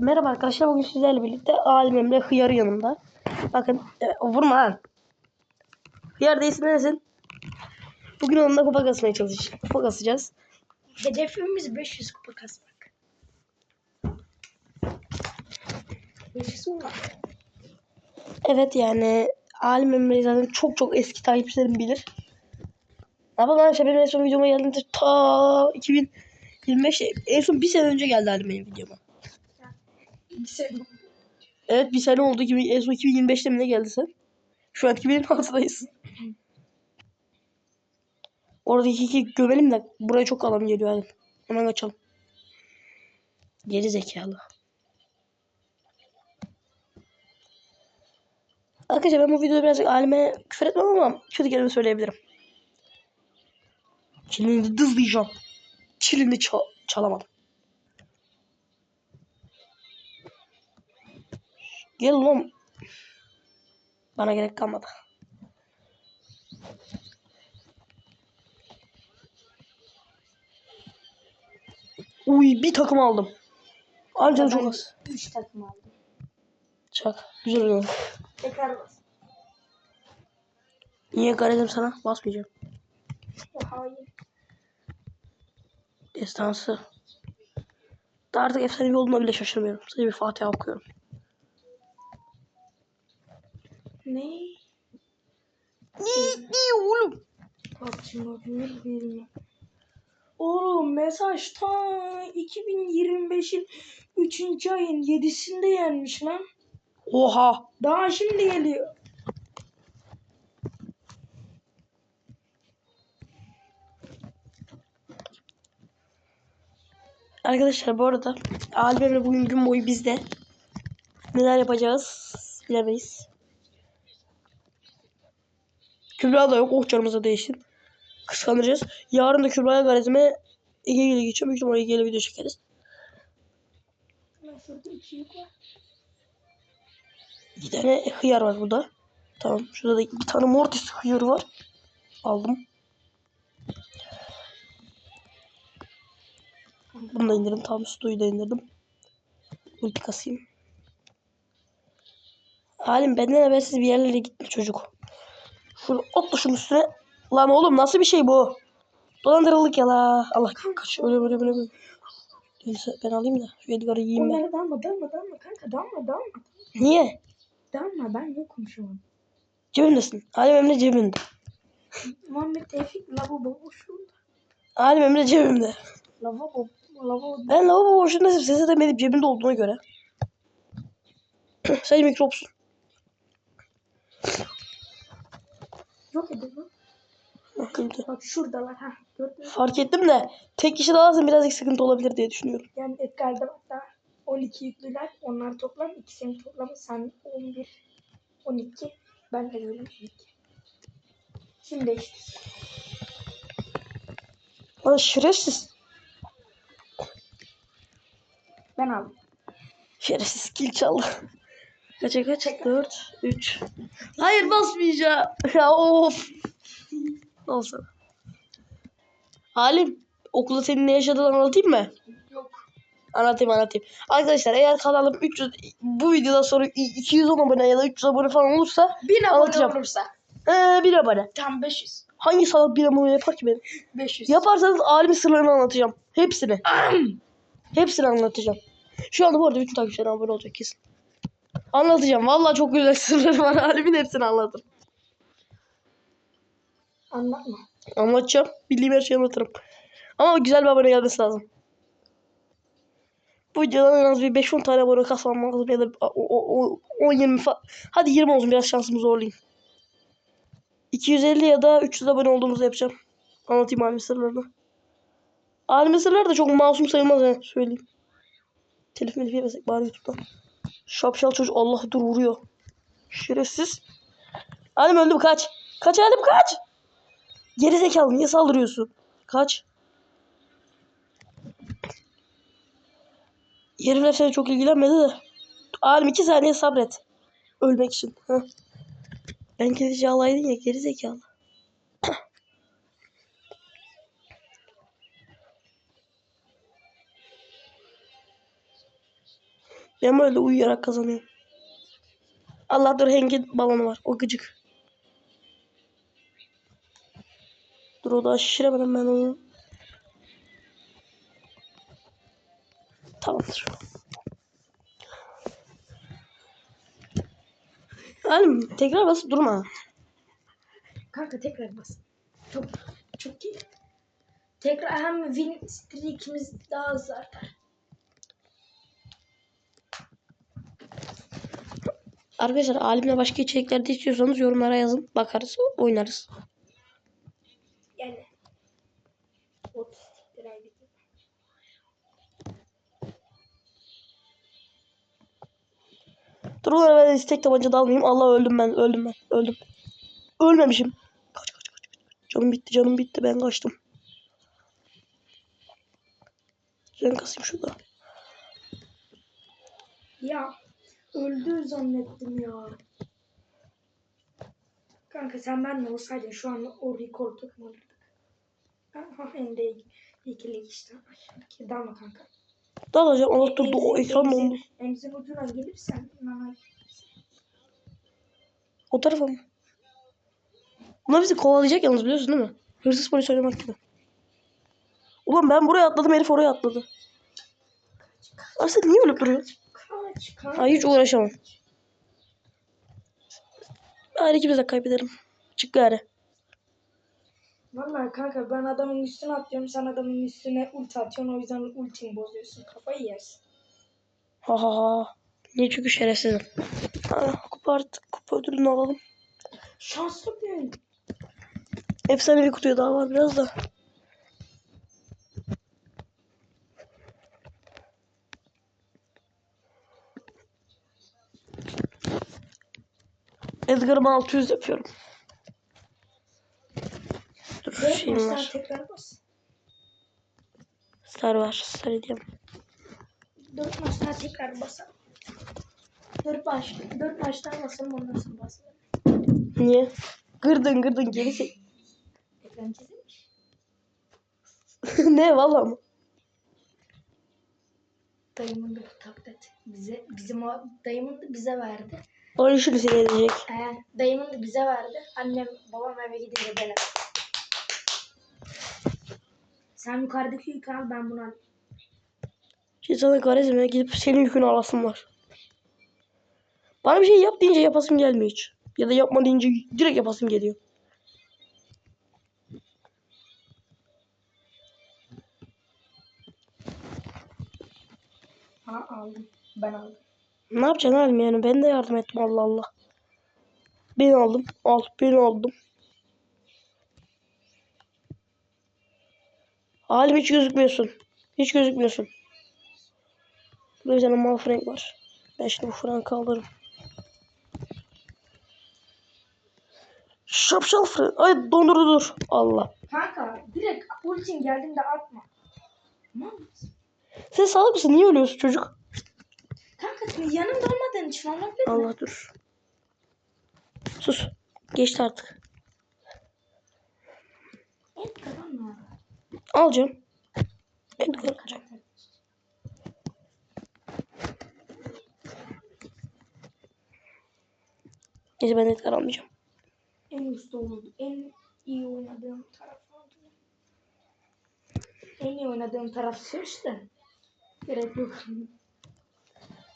Merhaba arkadaşlar bugün sizlerle birlikte alimimle hıyarı yanımda. Bakın e, vurma lan. Hıyar değilsin neresin? Bugün onunla kupa kasmaya çalışacağız. Kupa kasacağız. Hedefimiz 500 kupa kasmak. 500 mu var? Evet yani Alim Emre'yi zaten çok çok eski takipçilerim bilir. Ama ben işte benim en son videoma geldiğimde ta 2025 en son bir sene önce geldi Alim benim videoma. Bir sene. Evet bir sene oldu. 2000 En son 2025'te mi ne geldi sen? Şu an 2026'dayız. Oradaki iki gömelim de buraya çok adam geliyor hadi. Hemen kaçalım. Geri zekalı. Arkadaşlar ben bu videoda birazcık alime küfür etmem ama kötü kelime söyleyebilirim. Çilini dızlayacağım. Çilini çal çalamadım. Gel oğlum. Bana gerek kalmadı. Uy bir takım aldım. Anca çok az. 3 takım aldım. Çak. Güzel oynadı. Tekrar bas. Niye garedim sana? Basmayacağım. Ya hayır. Destansı. Da artık efsanevi olduğuna bile şaşırmıyorum. Sadece bir Fatiha okuyorum. Ne? Ne, ne oğlum? Bak şimdi bak bir bilmiyorum. Oğlum mesaj ta 2025'in 3. ayın 7'sinde gelmiş lan. Oha. Daha şimdi geliyor. Arkadaşlar bu arada albümle bugün gün boyu bizde. Neler yapacağız bilemeyiz. Kübra da yok. Oh canımıza değişsin. Kıskanacağız. Yarın da Kübra'ya gazeteme Ege ile geçiyorum. Büyük ihtimalle Ege ile video çekeriz. Bir tane hıyar var burada. Tamam. Şurada da bir tane mortis hıyarı var. Aldım. Bunu da indirdim. Tamam Sto'yu da indirdim. Ulti kasayım. Halim benden habersiz bir yerlere gitme çocuk. Şunu atla şunun üstüne. Lan oğlum nasıl bir şey bu? Dolandırıldık ya la. Allah kaç öyle böyle böyle. Neyse ben alayım da şu Edgar'ı yiyeyim ben. Onlara dalma dalma dalma kanka dalma dalma. Niye? Dalma ben yokum şu an. Cebimdesin. Halim Emre cebimde. Muhammed Tevfik lavabo boşluğunda. Halim Emre cebimde. Lavabo lavabo Ben lavabo boşluğunda ses edemedim cebimde olduğuna göre. Sen mikropsun. Yok edin Bak, öldü. Bak şuradalar ha. Gördün mü? Fark ettim de tek kişi daha alsın birazcık sıkıntı olabilir diye düşünüyorum. Yani Edgar'da hatta 12 yüklüler. Onlar toplam ikisinin toplamı sen 11 12 ben de böyle 12. Şimdi değiştir. Lan şerefsiz. Ben aldım. Şerefsiz kill çaldı. Kaça kaç? 4, 3. Hayır basmayacağım. Ya of. Olsun. Halim okulda senin ne yaşadığını anlatayım mı? Yok. Anlatayım anlatayım. Arkadaşlar eğer kanalım 300 bu videodan sonra 210 abone ya da 300 abone falan olursa 1000 abone Anlatacağım. olursa. ee, bir abone. Tam 500. Hangi salak bir abone yapar ki benim? 500. Yaparsanız alimin sırlarını anlatacağım. Hepsini. Hepsini anlatacağım. Şu anda bu arada bütün takipçilerim abone olacak kesin. Anlatacağım. Vallahi çok güzel sırları var. Alimin hepsini anlatırım. Anlatma. Anlatacağım. Bildiğim her şeyi anlatırım. Ama güzel bir abone gelmesi lazım. Bu videodan en az bir 5-10 tane abone kasmam lazım ya da 10-20 falan. Hadi 20 olsun biraz şansımı zorlayayım. 250 ya da 300 abone olduğumuzu yapacağım. Anlatayım alemi sırlarını. Alemi sırları da çok masum sayılmaz ha söyleyeyim. Telif melif yemesek bari YouTube'dan. Şapşal çocuk Allah dur vuruyor. Şerefsiz. Alem öldüm kaç. Kaç Alem kaç. Geri zekalı niye saldırıyorsun? Kaç. Herifler seni çok ilgilenmedi de. Alim iki saniye sabret. Ölmek için. Heh. Ben kedici alaydın ya geri zekalı. Ben böyle uyuyarak kazanıyorum. Allah dur Henk'in balonu var. O gıcık. Dur o da şişiremedim ben onu. Tamamdır. Halim tekrar basıp durma. Kanka tekrar bas. Çok çok iyi. Tekrar hem win streak'imiz daha hızlı artar. Arkadaşlar Alim'le başka içeriklerde istiyorsanız yorumlara yazın. Bakarız, oynarız. Yani. 30 liraydı. Dur onlara ben istek tabanca dalmayayım. Allah öldüm ben, öldüm ben, öldüm. Ölmemişim. Kaç kaç kaç. kaç. Canım bitti, canım bitti. Ben kaçtım. Can kasayım şurada. Ya öldü zannettim ya. Kanka sen benle olsaydın şu an o rekor tutmalıydık. Aha hem de ikili işte. Aşağıdaki dalma kanka. Dalacağım. Allah durdu. O ekran dondu. Emzin ucuna gelirsen. O tarafa mı? Bunlar bizi kovalayacak yalnız biliyorsun değil mi? Hırsız polis oynamak gibi. Ulan ben buraya atladım herif oraya atladı. Aslında niye ölüp duruyor? Kaç kaç. Ha, hiç uğraşamam. Hadi ikimiz de kaybedelim. Çık gari. Vallahi kanka ben adamın üstüne atlıyorum sen adamın üstüne ulti atıyorsun o yüzden ultini bozuyorsun kafayı yersin. Ha ha ha. Niye çünkü şerefsizim. Ha, kupa artık. Kupa ödülünü alalım. Şanslı bir. Efsane bir kutuya daha var biraz da. Edgar'ıma 600 yapıyorum. Dur Dört şeyim var. Star var. Star hediyem. Dört maçtan tekrar basalım. Dört maç, dört maçtan basalım ondan sonra basalım. Niye? Gırdın gırdın geri çek. Ekran çizilmiş. ne valla mı? Dayımın da bu tablet bize, bizim o dayımın da bize verdi. İşini seyredecek. Ee, dayımın da bize verdi. Annem, babam eve gidince ben Sen yukarıdaki yükü al ben bunu alayım. Sana karizmaya gidip senin yükünü alasım var. Bana bir şey yap deyince yapasım gelmiyor hiç. Ya da yapma deyince direkt yapasım geliyor. Ha aldım. Ben aldım. Ne yapacaksın halim yani? Ben de yardım ettim Allah Allah. Ben aldım. Al ben aldım. Halim hiç gözükmüyorsun. Hiç gözükmüyorsun. Burada bir tane mal frank var. Ben şimdi bu frankı alırım. Şapşal frank. Ay dondurdu dur. Allah. Kanka direkt ultin geldiğinde atma. Sen salak mısın? Niye ölüyorsun çocuk? Kanka sen yanımda olmadığın için olabilir mi? Allah dur. Sus. Geçti artık. Evet kazanma. Alacağım. Edgar alacağım. Neyse ben Edgar almayacağım. En usta oldu. En iyi oynadığım taraf oldu. En iyi oynadığım taraf de. Gerek yok.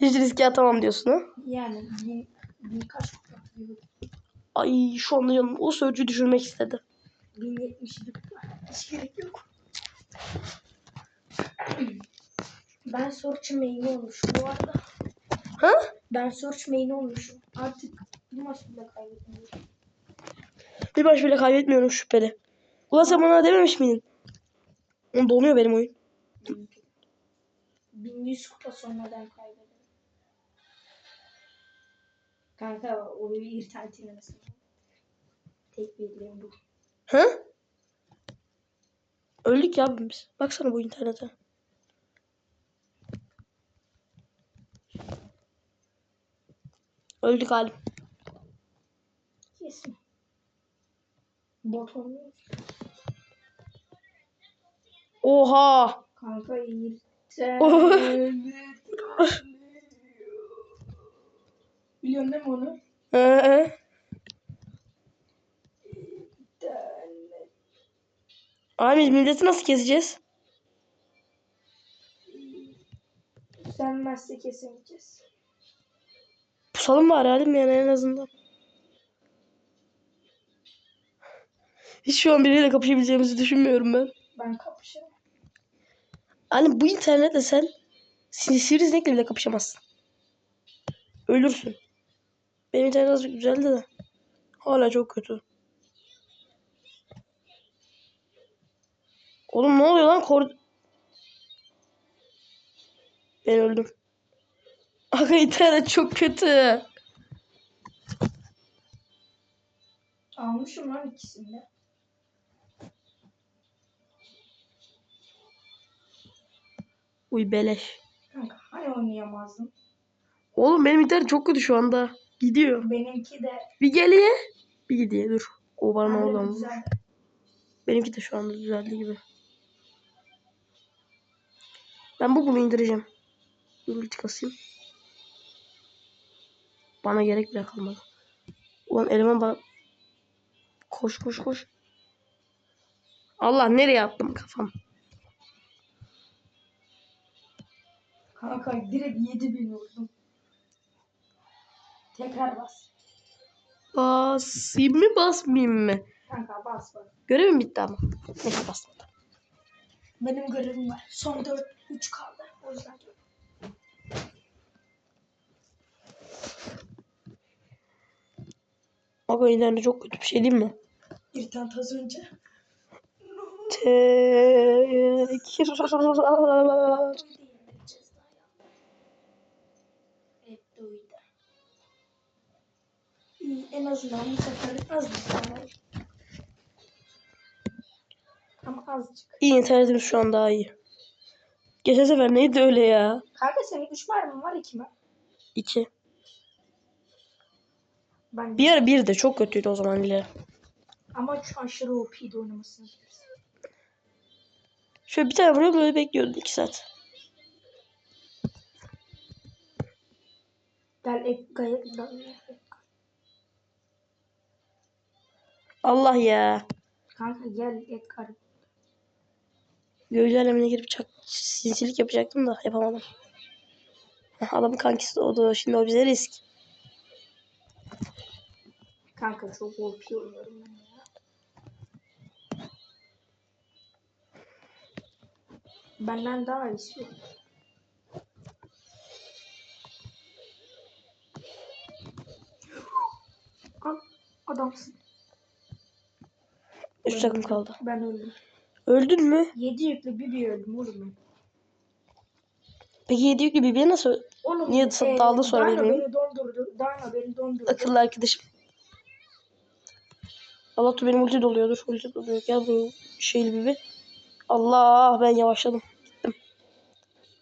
Hiç riske atamam diyorsun ha? Yani bin, bin kaç? Ay şu anda canım o sözcüğü düşürmek istedi. 1072 kupa. Hiç gerek yok. Ben search main'i olmuşum bu arada. Ha? Ben search main'i olmuşum. Artık bir maç bile kaybetmiyorum. Bir maç bile kaybetmiyorum şüpheli. Ulan sen bana dememiş miydin? Oğlum donuyor benim oyun. 1100 kupa sonradan kaybederim. Kanka o internet mesela. Tek bildiğim bu. Ha? Öldük ya biz. Baksana bu internete. Öldük halim. Kesin. Bot olmuyor. Oha. Kanka iyi. Biliyorsun değil mi onu? Ee, abi milleti nasıl keseceğiz? Düzenmezse kesemeyeceğiz. Pusalım bari halim yani en azından. Hiç şu an biriyle kapışabileceğimizi düşünmüyorum ben. Ben kapışırım. Hani bu internetle sen si- sivrisinekle bile kapışamazsın. Ölürsün. Benim internet azıcık güzeldi de. Hala çok kötü. Oğlum ne oluyor lan? Kor... Ben öldüm. Aga internet çok kötü. Almışım lan ikisini de. Uy beleş. Kanka hani oynayamazdım. Oğlum benim internet çok kötü şu anda. Gidiyor. Benimki de Bir geliye. Bir gidiyor. Dur. O bana ne oldu. Benimki de şu anda düzeldi gibi. Ben bu bunu indireceğim. Ulti kasayım. Bana gerek bile kalmadı. Ulan eleman bana... Koş koş koş. Allah nereye attım kafam? Kanka direkt 7000 vurdum. Tekrar bas. Basayım mı basmayayım mı? Kanka bas bas. Görevim bitti ama. Neyse basmadım. Benim görevim var. Son 4 3 kaldı. O yüzden Aga internet çok kötü bir şey değil mi? bir tane az önce. Tekrar. En azından bu sefer az bir tane. Ama azıcık. İyi internetimiz şu an daha iyi. Geçen sefer neydi öyle ya? Kanka senin 3 mermin var 2 mi? İki. Ben Bir ara bir de çok kötüydü o zaman bile. Ama şu aşırı OP'de oynamasını istiyorsun. Şöyle bir tane vuruyor böyle bekliyordum iki saat. Gel ek gayet Allah ya. Kanka gel Edgar. Gölge alemine girip çak sinsilik yapacaktım da yapamadım. Adamın kankisi de oldu. Şimdi o bize risk. Kanka çok OP oynuyorum ben ya. Benden daha iyisi yok. Adamsın. Üç takım kaldı. Ben öldüm. Öldün mü? 7 yüklü bir öldüm oğlum ben. Peki yedi yüklü birbirine nasıl Oğlum, Niye daldı sonra Dino bilmiyorum. beni dondurdu. Dino beni dondurdu. akıllı arkadaşım? Allah benim ulti doluyordur. Ulti doluyor. Gel bu şeyli bibi. Allah ben yavaşladım. Gittim.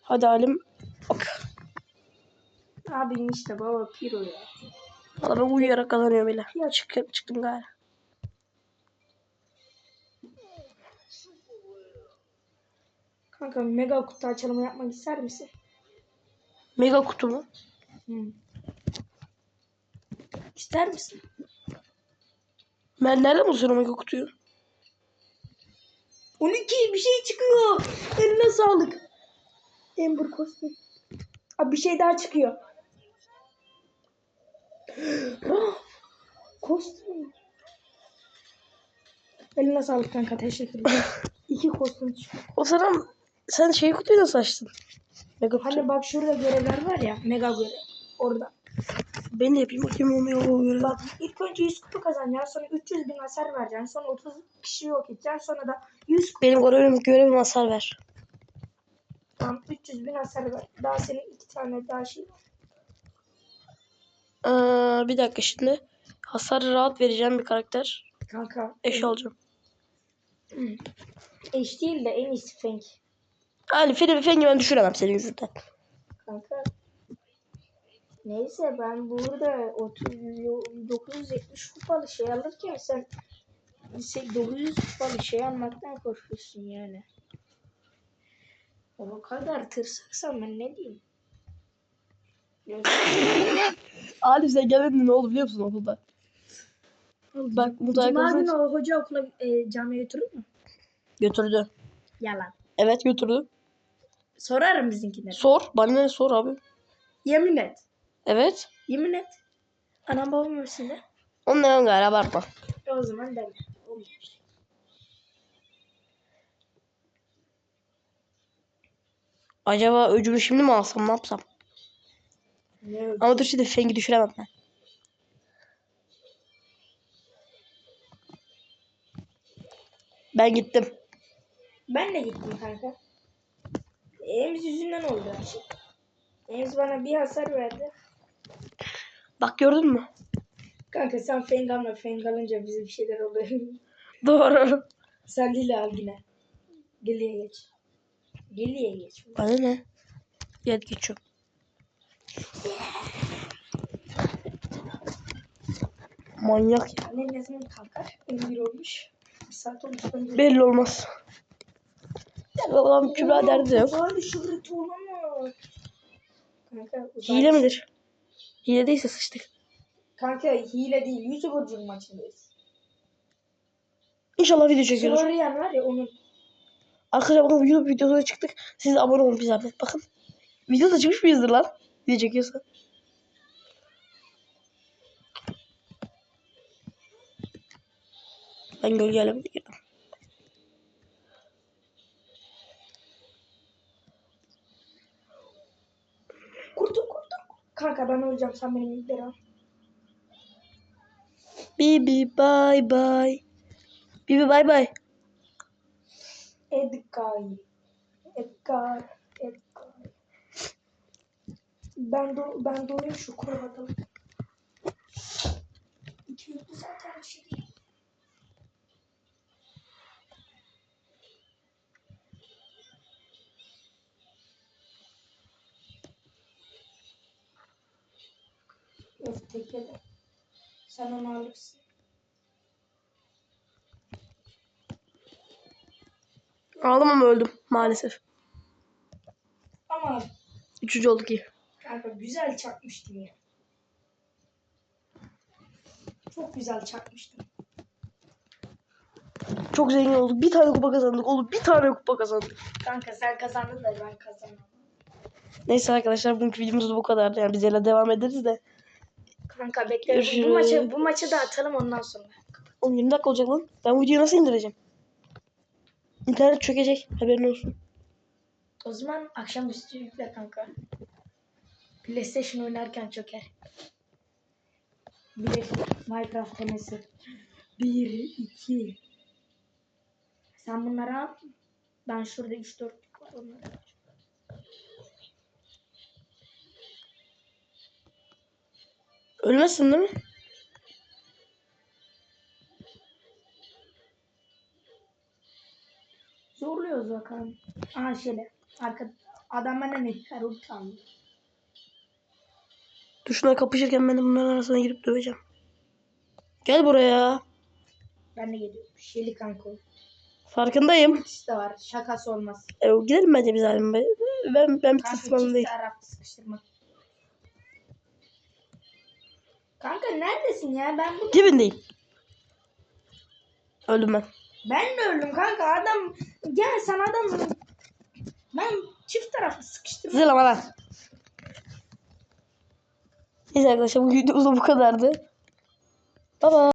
Hadi halim. Bak. Abin işte baba piro ya. Valla ben uyuyarak kazanıyorum bile. Ya çık, çıktım galiba. Kanka mega kutu açılımı yapmak ister misin? Mega kutu mu? Hı. İster misin? Ben nereden buluyorum mega kutuyu? 12 bir şey çıkıyor. Eline sağlık. Ember kostüm. Abi bir şey daha çıkıyor. Kostüm. Eline sağlık kanka teşekkür ederim. İki kostüm çıkıyor. O zaman sen şey kutuyu nasıl açtın? Mega kutu. Hani bak şurada görevler var ya mega görev. Orada. Ben de yapayım bakayım o göre. Bak ilk önce 100 kutu kazanacaksın. Sonra 300 bin hasar vereceksin. Sonra 30 kişi yok edeceksin. Sonra da 100 kutu. Benim görevim, görevim hasar ver. Tamam 300 bin hasar ver. Daha senin iki tane daha şey var. Aa, bir dakika şimdi. Hasarı rahat vereceğim bir karakter. Kanka. Eş alacağım. Eş değil de en iyisi Fenk. Ali Feri Fengi ben düşüremem senin yüzünden. Kanka. Neyse ben burada 30, 970 kupalı şey alırken sen şey, 900 kupalı şey almaktan korkuyorsun yani. O kadar tırsaksan ben ne diyeyim? Alif sen gelmedin ne oldu biliyor musun okulda? Bak Umut Cuma günü o hoca okula e, camiye götürür mü? götürdü. Yalan. Evet götürdü. Sorarım bizimkine. Sor. Bana ne sor abi. Yemin et. Evet. Yemin et. Anam babam ölsün de. Ondan gayrı abartma. O zaman deme. Acaba öcümü şimdi mi alsam ne yapsam? Ne? Ama dur şimdi fengi düşüremem ben. Ben gittim. Ben de gittim kanka. Ems yüzünden oldu her şey. Ems bana bir hasar verdi. Bak gördün mü? Kanka sen feng alma. Feng alınca bize bir şeyler oluyor. Doğru. sen Lila al yine. Geliye geç. Geliye geç. Bana ne? Gel geçiyorum. Manyak ya. Annem ne zaman kalkar? 11 olmuş. Bir saat olmuş. Belli olmaz. Babam Kübra derdi de yok. Abi şöhreti olamaz. Kanka Hile midir? Hile değilse sıçtık. Kanka hile değil. Burcunun maçındayız. İnşallah video çekiyoruz. Florian var ya onun. Arkadaşlar bakın YouTube videosuna çıktık. Siz de abone olun bir zahmet. Bakın. Video da çıkmış mıyızdır lan? Video çekiyorsa. Ben gölgeyle bir girdim. Kanka ben öleceğim sen benim yükleri al. Bibi bye bye. Bibi bye bye. Edgar. Edgar. Edgar. Ben do ben doğruyum şu kuru Tekledi. Sen onu alırsın. Aldım ama öldüm maalesef. Ama Üçüncü olduk iyi. kanka güzel çakmıştım ya. Çok güzel çakmıştım. Çok zengin olduk. Bir tane kupa kazandık. Oğlum bir tane kupa kazandık. Kanka sen kazandın da ben kazanmadım. Neyse arkadaşlar bugünkü videomuz bu kadar. Yani biz hele devam ederiz de. Kanka bekle. Bu, maçı bu maçı da atalım ondan sonra. Oğlum 20 dakika olacak lan. Ben bu videoyu nasıl indireceğim? İnternet çökecek. Haberin olsun. O zaman akşamüstü yükle kanka. PlayStation oynarken çöker. Bir Minecraft temesi. Bir, iki. Sen bunları al. Ben şurada 3-4 var onları Ölmezsin değil mi? Zorluyoruz bakalım. Aha şöyle. Arka, adam bana ne? Karul kaldı. Dur şunlar kapışırken ben de bunların arasına girip döveceğim. Gel buraya. Ben de geliyorum. Şeli kanka. Farkındayım. Ultisi de var. Şakası olmaz. E, gidelim bence biz halim. Ben, ben, bir Kanka tıslmanım çift değil. taraflı Kanka neredesin ya? Ben bu Dibindeyim. Öldüm ben. Ben de öldüm kanka. Adam gel sen adam ben çift taraflı sıkıştırma. Zırlama lan. Neyse arkadaşlar bu videomuz bu kadardı. Bye.